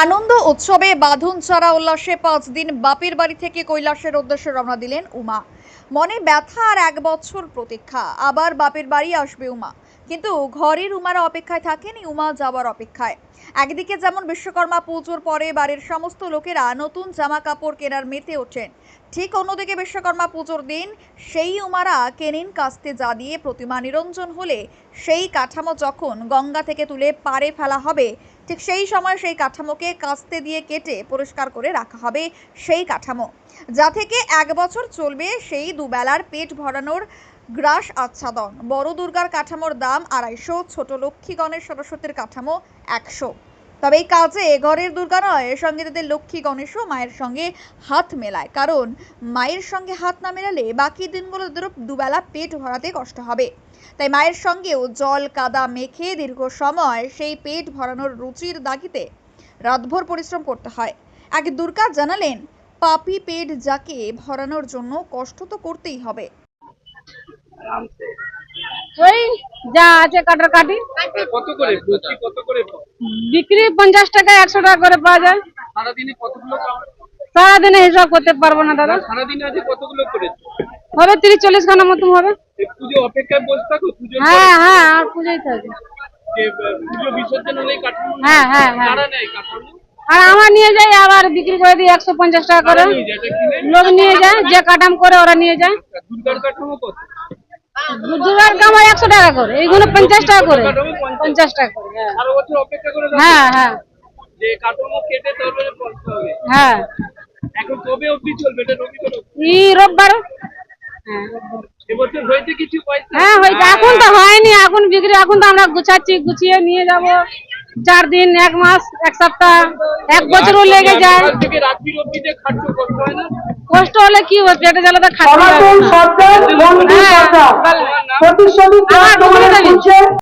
আনন্দ উৎসবে বাঁধন ছাড়া উল্লাসে পাঁচ দিন বাপের বাড়ি থেকে কৈলাসের উদ্দেশ্যে রওনা দিলেন উমা। মনে ব্যথা আর এক বছর প্রতীক্ষা। আবার বাপের বাড়ি আসবে উমা। কিন্তু ঘরের উমারা অপেক্ষায় থাকেন উমা যাওয়ার অপেক্ষায়। একদিকে যেমন বিশ্বকর্মা পুজোর পরে বাড়ির সমস্ত লোকেরা নতুন জামা কাপড় কেনার মেতে ওঠেন, ঠিক অন্যদিকে বিশ্বকর্মা পুজোর দিন সেই উমারা কেনেন কাস্তে যা দিয়ে প্রতিমা নিরঞ্জন হলে সেই কাঠামো যখন গঙ্গা থেকে তুলে পারে ফেলা হবে ঠিক সেই সময় সেই কাঠামোকে কাস্তে দিয়ে কেটে পরিষ্কার করে রাখা হবে সেই কাঠামো। যা থেকে এক বছর চলবে সেই দুবেলার পেট ভরানোর গ্রাস আচ্ছাদন। বড় দুর্গার কাঠামোর দাম আড়াইশো, ছোট লক্ষ্মী গণেশ সরস্বতীর কাঠামো একশো। তবে এই কাজে ঘরের দুর্গা নয়, এর সঙ্গে তাদের লক্ষ্মী গণেশও মায়ের সঙ্গে হাত মেলায়। কারণ মায়ের সঙ্গে হাত না মেলালে বাকি দিনগুলো তাদেরও দুবেলা পেট ভরাতে কষ্ট হবে। তাই মায়ের সঙ্গেও জল, কাদা মেখে দীর্ঘ সময় সেই পেট ভরানোর রুচির দাগিতে রাতভর পরিশ্রম করতে হয়। এক দুর্গা জানালেন, পাপি পেট যাকে ভরানোর জন্য কষ্ট তো করতেই হবে। যা আছে কাটার কাটি কত করে? কত করে? বিক্রি পঞ্চাশ টাকা একশো টাকা করে পাওয়া যায়। সারাদিনে কতগুলো সারাদিনে হিসাব করতে পারব না দাদা। সারাদিনে আজকে কতগুলো করেছ? হবে তিরিশ চল্লিশ খানা মতন হবে। পুজো অপেক্ষায় বসে থাকো পুজো হ্যাঁ হ্যাঁ আর পুজোই থাকে পুজো বিসর্জন হলেই কাঠামো হ্যাঁ হ্যাঁ হ্যাঁ। আর আমার নিয়ে যাই আবার বিক্রি করে দিই একশো পঞ্চাশ টাকা করে যায়, লোক নিয়ে যায় যে কাটাম করে ওরা নিয়ে যায়। দুর্গার কাঠামো কত? হয় একশো টাকা করে। এইগুলো পঞ্চাশ টাকা করে। পঞ্চাশ টাকা করে হ্যাঁ। আরও বছর অপেক্ষা করে থাকো। হ্যাঁ হ্যাঁ। হ্যাঁ। এখন কবে অবধি চলবে? এটা রবি করো রোববার হ্যাঁ। এবছর হয়েছে কিছু পয়সা? হ্যাঁ হয়েছে। এখন তো হয়নি। এখন বিক্রি এখন তো আমরা গুছাচ্ছি গুছিয়ে নিয়ে যাব। চার দিন এক মাস এক সপ্তাহ এক বছরও লেগে যায়। কষ্ট হয় না? কষ্ট হলে কি হবে পেটে জ্বালা তো খাতে হবে